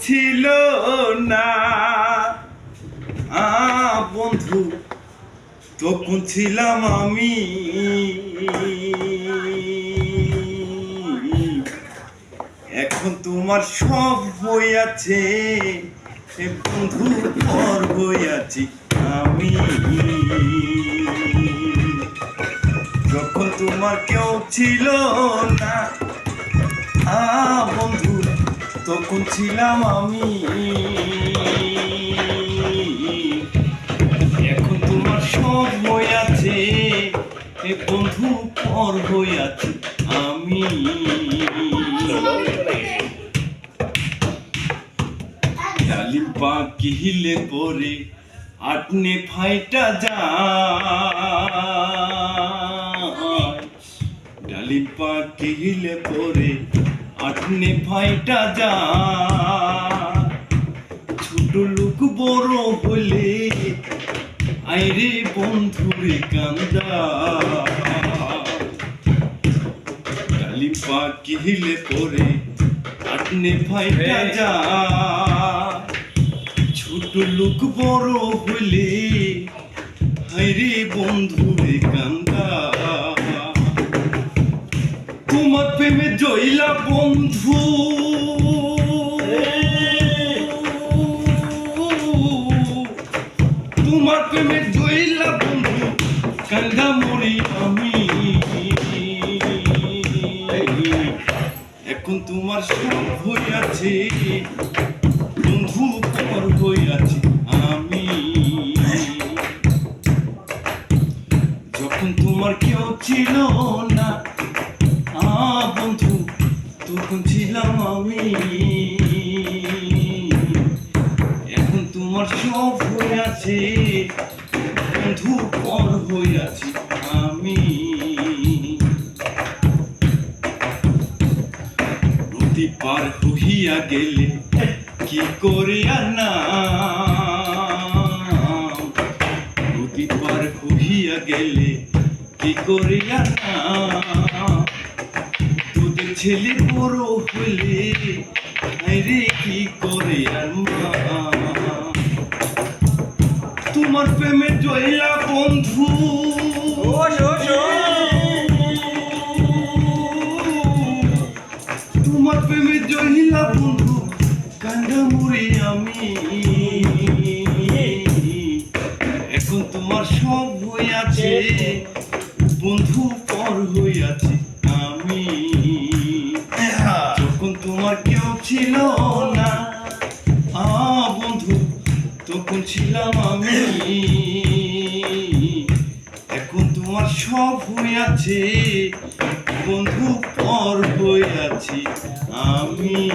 ছিল না। বন্ধু, তখন ছিলাম আমি। এখন তোমার সব বই আছে। বন্ধু পর বই আছি আমি। যখন তোমার কেউ ছিল না। বন্ধু তখন ছিলাম আমি। এখন তোমার সব বই আছে এ বন্ধু পর বই আছে আমি। ডালিম পাখি হিলে পরে আটনে ফাইটা যায়। ডালিম পাখি হিলে পরে আটনে ফাইটা যায় ছোট লোক বড় হলে আইরে বন্ধুরে কান্দা। ডালিম পাখি হিলে পরে আটনে ফাইটা যা। ছোট লোক বড় হলে তোমার প্রেমে জইলা বন্ধু। তোমার প্রেমে জইলা বন্ধু কান্দা মরি আমি। এখন তোমার সব হইয়াছে বন্ধু পর হইয়াছে আমি। যখন তোমার কেউ ছিল না ছিলাম আমি। এখন তোমার সব হইয়াছে বন্ধু পর হইয়াছি আমি। নদী পার হইয়া গেলে কি করিয়া না? নদী পার হইয়া গেলে কি করিয়া না? ছেলে বড় হলে আরে কি করে আর তোমার প্রেমে জয়লা বন্ধু। তোমার প্রেমে জহিলা বন্ধু কান্দা মরে আমি। এখন তোমার সব হইয়াছে বন্ধু তোমার কেউ ছিল না। আ, বন্ধু, তখন ছিলাম আমি। এখন তোমার সব আছে বন্ধু পর হয়ে আছি আমি।